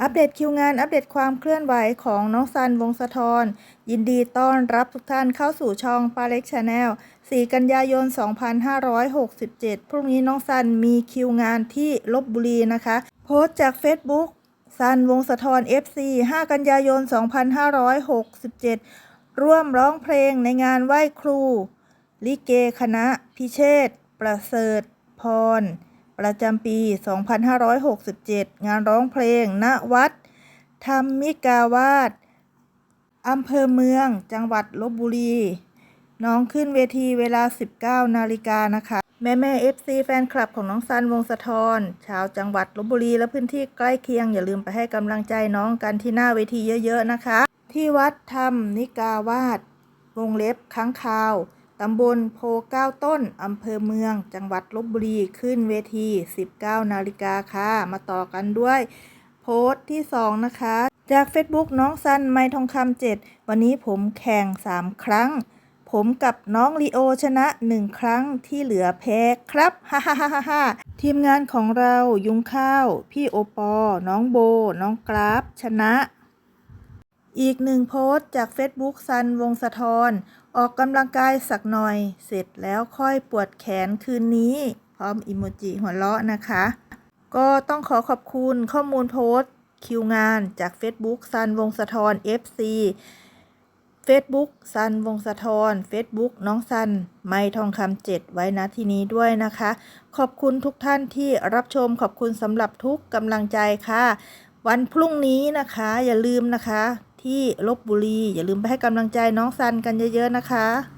อัปเดตคิวงาน อัปเดตความเคลื่อนไหวของน้องซันวงสะทรยินดีต้อนรับทุกท่านเข้าสู่ช่องปาเล็กชาแนล4 กันยายน 2567 พรุ่งนี้น้องซันมีคิวงานที่ลบบุรีนะคะ โพสต์จาก Facebook ซันวงสะทร FC 5 กันยายน 2567 ร่วมร้องเพลงในงานไหว้ครู ลิเกคณะ พิเชษประเสริฐพร ประจำปี 2567 งานร้องเพลง ณ วัด ธรรมิกาวาสอำเภอเมือง จังหวัดลบบุรี น้องขึ้นเวทีเวลา 19 นาฬิกานะคะ แม่แม่ FC แฟนคลับของน้องซันวงศ์สะทรชาวจังหวัดลบบุรี และพื้นที่ใกล้เคียง อย่าลืมไปให้กำลังใจน้องกันที่หน้าเวทีเยอะๆนะคะ ที่วัดธรรมนิกาวาสวงเล็บค้างคาว ตำบลโพเก้าต้น อำเภอเมือง จังหวัดลบบุรี ขึ้นเวที 19 นาฬิกาค่ะ มาต่อกันด้วยโพสต์ที่ 2 นะคะ จาก Facebook น้องซันไมทองคำเจ็ดวันนี้ผมแข่ง 3 ครั้ง ผมกับน้องลีโอชนะ 1 ครั้งที่เหลือแพ้ครับ ฮ่าฮ่าฮ่าฮ่าทีมงานของเรายุงข้าว พี่โอปอ น้องโบ น้องกราฟ ชนะ อีกหนึ่งโพสต์จาก Facebook ซันวงสะทรออกกำลังกายสักหน่อย เสร็จแล้วค่อยปวดแขนคืนนี้ พร้อมอิโมจิหัวเราะนะคะ ก็ต้องขอขอบคุณข้อมูลโพสต์ คิวงานจาก Facebook ซันวงสะทร FC Facebook ซันวงสะทร Facebook น้องซัน ไม่ทองคำเจ็ดไว้ณที่นี้ด้วยนะคะ ขอบคุณทุกท่านที่รับชมขอบคุณสำหรับทุกกำลังใจค่ะ วันพรุ่งนี้นะคะ อย่าลืมนะคะ ที่ลบบุรี อย่าลืมไปให้กำลังใจน้องซันกันเยอะๆนะคะ